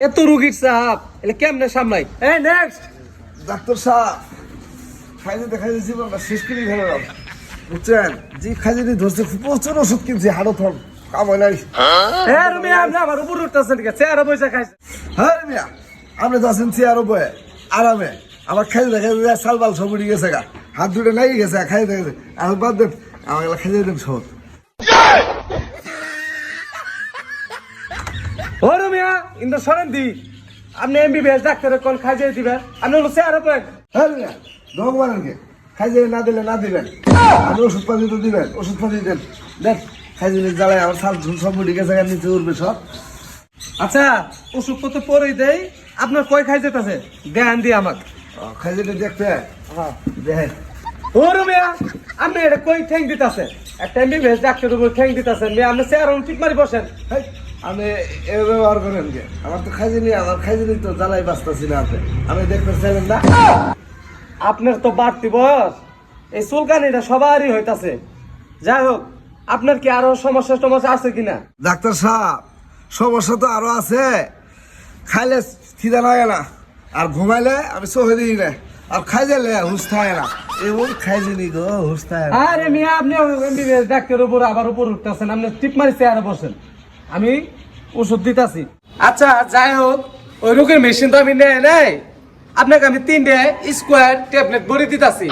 এত রুগীর সাপ এলে কেমনে সামলাই? এই নেক্সট ডাক্তার সাহেব খাইতে দেখাইতে জীবনটা শেষ করে ফেলাম বুঝছেন? যে খাইতে ধরছে প্রচুর ওষুধ কিনছি হাড়ো থন কাম হয় নাই। এ রুমি আপনি আমার উপর উঠতেছেন আছে চেহারা পয়সা খাইছে হ্যাঁ রে মিয়া আপনি তো আছেন চেয়ার বয়ে আরামে। আমার খাইতে দেখাইতে সাল বাল সব উঠে গেছে গা। হাত দুটো নাই গেছে খাইতে গেছে আর বাদ দেন আমার খাইতে দেন সব ও রুমিয়া ইন্দু সরেন দি। আপনি এমবিবিএস ডাক্তারের কোন খাইয়ে দিবেন। আপনি হলো চেহারা পয়েন হ্যাঁ মিয়া ভগবানের কে? খাইতে না দিলে না দিবেন। আপনি ওষুধ পাতি তো দিবেন ওষুধ পাতি দেন দেন খাইতে জ্বালায় আমার সাল ঝুল সব উঠে গেছে নিচে উঠবে সব। আচ্ছা ওষুধ পত্র পরেই দেই। আপনার কয় খাই যেতেছে? দেন দি আমাকে। খাইতে দেখতে দেখেন ও রুমিয়া আপনি এটা কই ঠ্যাং দিতেছে? একটা এমবিবিএস ডাক্তারের উপর ঠ্যাং দিতেছেন আপনি চেহারা ঠিক মারি বসেন। হেই, আপনি এ ব্যবহার করেন কে আমার তো খাইতে নিয়ে আমার খাইতে নিয়ে তো জ্বালাই বাঁচতেছি না আপনি। আপনি দেখতে চাইলেন না। আপনার তো বাড়তি বয়স। এই চুলকানিটা সবারই হইতাছে। যাই হোক আপনার কি আরও সমস্যা টমস্যা আছে কিনা? ডাক্তার সাহেব সমস্যা তো আরও আছে। খাইলে খিদা লাগে না। আর ঘুমাইলে আমি চোখে দিই না। আর খাই হুস থাকে না। এমন খাই দিনি গো হুস থাকে আরে মিয়া আপনি ডাক্তারের উপর আবার উপর উঠতেছেন। আপনি টিপ মারি চেয়ারে বসেন। আমি ওষুধ দিতাছি। আচ্ছা যাই হোক ওই রোগের মেশিন তো আমি নেই নাই। আপনাকে আমি তিনটে স্কোয়ার ট্যাবলেট ভরে দিতাছি।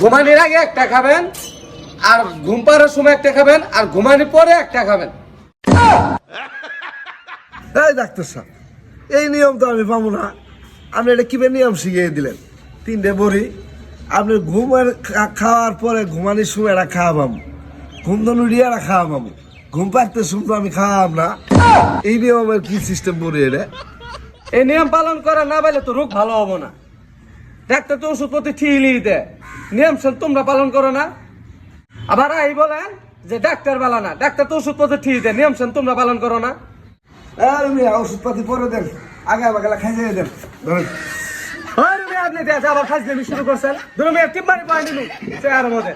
ঘুমানির আগে একটা খাবেন আর ঘুম পাড়ার সময় একটা খাবেন আর ঘুমানির পরে একটা খাবেন। এই ডাক্তার সাহেব এই নিয়ম তো আমি পাবো না। আপনি এটা কীভাবে নিয়ম শিখিয়ে দিলেন? তিনটে বড়ি আপনি ঘুমের খাওয়ার পরে ঘুমানির সময় এটা খাওয়াবাম। ঘুম ধন উড়িয়ে এটা খাওয়াবাম। ঘুম পাড়তে শুনতো আমি খাওয়াম না। এই নিয়মের কি সিস্টেম বলি এটা? এই নিয়ম পালন করা না পারলে তো রোগ ভালো হব না। ডাক্তার তো ওষুধ প্রতি ঠিকই দেয়। নিয়ম শুন তোমরা পালন করো না। আবার এই বলেন যে ডাক্তার বালা না ডাক্তার তো ওষুধ প্রতি ঠিক দেয় নিয়ম তোমরা পালন করো না। আর ওষুধপাতি পরে দেন আগে আমাকে খাই যাই দেন। আপনি আবার খাইতে শুরু করছেন। ধরুন টিপ মারি পাই মধ্যে